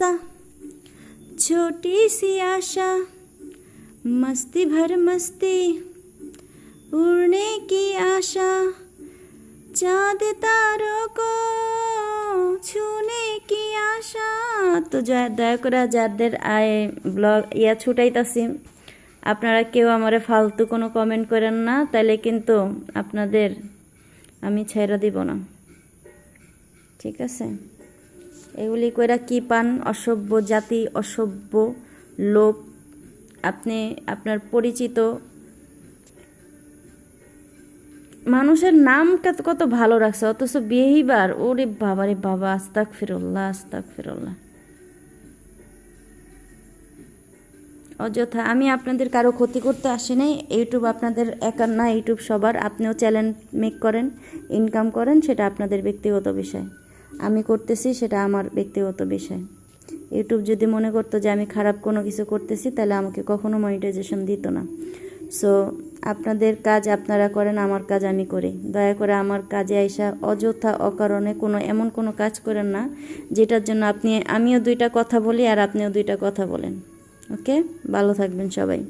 सा छोटी सी आशा मस्ती भर मस्ती उड़ने की आशा चाँद तारों को ছুনে কি আশা তো যা- দয়া করে যাদের আয় ব্লগ ইয়া ছুটাইতাছি আপনারা কেউ আমারে ফালতু কোনো কমেন্ট করেন না তাহলে কিন্তু আপনাদের আমি ছেড়ে দিব না ঠিক আছে এগুলি কইরা কি পান? অসভ্য জাতি, অসভ্য লোক। আপনি আপনার পরিচিত মানুষের নাম কত ভালো রাখছে, অথচ বিহেভিয়ার, ওরে বাবারে বাবা আস্তাক ফিরল্লাহ আস্তাক ফিরল্লাহ অযথা আমি আপনাদের কারও ক্ষতি করতে আসি নাই ইউটিউব আপনাদের একার না ইউটিউব সবার। আপনিও চ্যানেল মেক করেন ইনকাম করেন, সেটা আপনাদের ব্যক্তিগত বিষয়। আমি করতেছি সেটা আমার ব্যক্তিগত বিষয়। ইউটিউব যদি মনে করতো যে আমি খারাপ কোনো কিছু করতেছি, তাহলে আমাকে কখনো মনিটাইজেশন দিত না। সো আপনাদের কাজ আপনারা করেন, আমার কাজ আমি করি। দয়া করে আমার কাজে আইসা অযথা অকারণে কোনো এমন কোনো কাজ করেন না, যেটার জন্য আপনি, আমিও দুইটা কথা বলি আর আপনিও দুইটা কথা বলেন। ওকে ভালো থাকবেন সবাই।